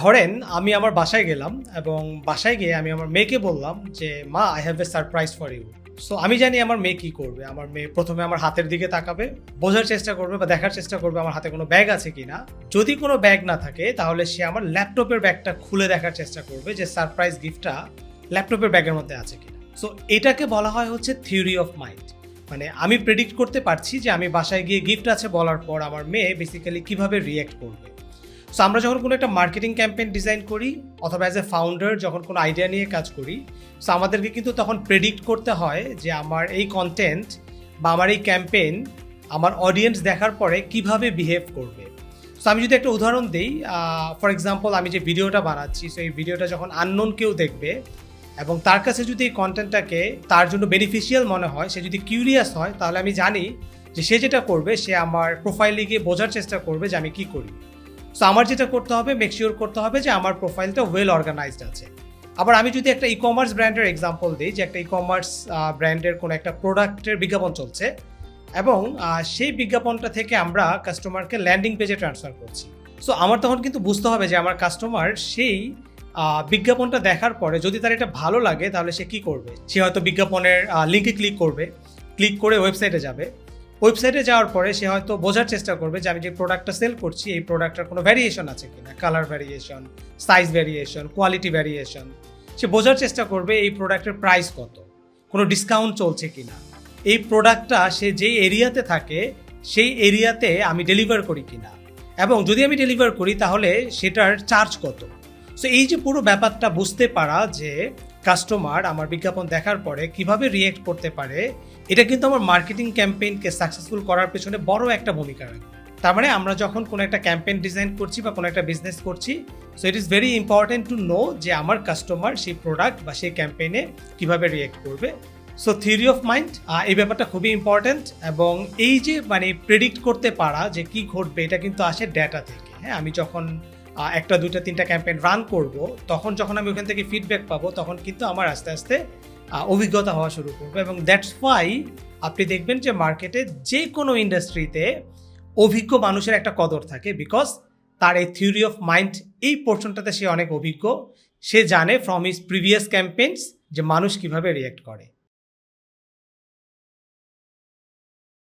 ধরেন আমি আমার বাসায় গেলাম এবং বাসায় গিয়ে আমি আমার মেয়েকে বললাম যে, মা I have a surprise for you so আমি জানি আমার মেয়ে কি করবে। আমার মেয়ে প্রথমে আমার হাতের দিকে তাকাবে, বোঝার চেষ্টা করবে বা দেখার চেষ্টা করবে আমার হাতে কোনো ব্যাগ আছে কিনা। যদি কোনো ব্যাগ না থাকে, তাহলে সে আমার ল্যাপটপের ব্যাগটা খুলে দেখার চেষ্টা করবে যে সারপ্রাইজ গিফটটা ল্যাপটপের ব্যাগের মধ্যে আছে কিনা? সো এটাকে বলা হয় হচ্ছে থিওরি অফ মাইন্ড মানে আমি প্রেডিক্ট করতে পারছি যে, আমি বাসায় গিয়ে গিফট আছে বলার পর আমার মেয়ে বেসিক্যালি কীভাবে রিয়্যাক্ট করবে। সো আমরা যখন কোনো একটা মার্কেটিং ক্যাম্পেইন ডিজাইন করি, অথবা অ্যাজ এ ফাউন্ডার যখন কোনো আইডিয়া নিয়ে কাজ করি সো আমাদেরকে কিন্তু তখন প্রেডিক্ট করতে হয় যে আমার এই কন্টেন্ট বা আমার এই ক্যাম্পেইন আমার অডিয়েন্স দেখার পরে কীভাবে বিহেভ করবে। সো আমি যদি একটা উদাহরণ দিই ফর এক্সাম্পল আমি যে ভিডিওটা বানাচ্ছি সো এই ভিডিওটা যখন আননোন কেউ দেখবে এবং তার কাছে যদি এই কন্টেন্টটাকে তার জন্য বেনিফিশিয়াল মনে হয়, সে যদি কিউরিয়াস হয়, তাহলে আমি জানি যে সে যেটা করবে, সে আমার প্রোফাইলে গিয়ে বোঝার চেষ্টা করবে যে আমি কী করি। সো আমার যেটা করতে হবে মেকশিওর করতে হবে যে আমার প্রোফাইলটা ওয়েল অর্গানাইজড আছে। আবার আমি যদি একটা ই কমার্স ব্র্যান্ডের এক্সাম্পল দিই, যে একটা ই কমার্স ব্র্যান্ডের কোনো একটা প্রোডাক্টের বিজ্ঞাপন চলছে, এবং সেই বিজ্ঞাপনটা থেকে আমরা কাস্টমারকে ল্যান্ডিং পেজে ট্রান্সফার করছি। সো আমার তখন কিন্তু বুঝতে হবে যে আমার কাস্টমার সেই বিজ্ঞাপনটা দেখার পরে যদি তার এটা ভালো লাগে, তাহলে সে কি করবে? সে হয়তো বিজ্ঞাপনের লিঙ্কে ক্লিক করবে। ক্লিক করে ওয়েবসাইটে যাবে। ওয়েবসাইটে যাওয়ার পরে সে হয়তো বোঝার চেষ্টা করবে যে আমি যে প্রোডাক্টটা সেল করছি, এই প্রোডাক্টটার কোনো ভ্যারিয়েশন আছে কিনা? Colour variation size variation quality variation সে বোঝার চেষ্টা করবে এই প্রোডাক্টের প্রাইস কত, কোনো ডিসকাউন্ট চলছে কিনা। এই প্রোডাক্টটা সে যেই এরিয়াতে থাকে, সেই এরিয়াতে আমি ডেলিভার করি কিনা। এবং যদি আমি ডেলিভার করি, তাহলে সেটার চার্জ কত। সো এই যে পুরো ব্যাপারটা বুঝতে পারা যে কাস্টমার আমার বিজ্ঞাপন দেখার পরে কীভাবে রিয়েক্ট করতে পারে, এটা কিন্তু আমার মার্কেটিং ক্যাম্পেইনকে সাকসেসফুল করার পেছনে বড় একটা ভূমিকা রাখবে তার মানে আমরা যখন কোনো একটা ক্যাম্পেইন ডিজাইন করছি বা কোনো একটা বিজনেস করছি so it is very important to know যে আমার কাস্টমার সেই প্রোডাক্ট বা সেই ক্যাম্পেইনে কীভাবে রিয়েক্ট করবে। সো থিওরি অফ মাইন্ড এই ব্যাপারটা খুবই ইম্পর্টেন্ট এবং এই যে মানে প্রেডিক্ট করতে পারা যে কি ঘটবে, এটা কিন্তু আসে ডেটা থেকে। হ্যাঁ আমি যখন একটা, দুইটা, তিনটা ক্যাম্পেইন রান করব, তখন যখন আমি ওখান থেকে ফিডব্যাক পাবো, তখন কিন্তু আমার আস্তে আস্তে অভিজ্ঞতা হওয়া শুরু করবে। এবং দ্যাটস ওয়াই আপনি দেখবেন যে মার্কেটে যে কোনো ইন্ডাস্ট্রিতে অভিজ্ঞ মানুষের একটা কদর থাকে বিকজ তার এই থিওরি অফ মাইন্ড এই পোর্শনটাতে সে অনেক অভিজ্ঞ। সে জানে ফ্রম হিজ প্রিভিয়াস ক্যাম্পেইনস যে মানুষ কীভাবে রিয়েক্ট করে।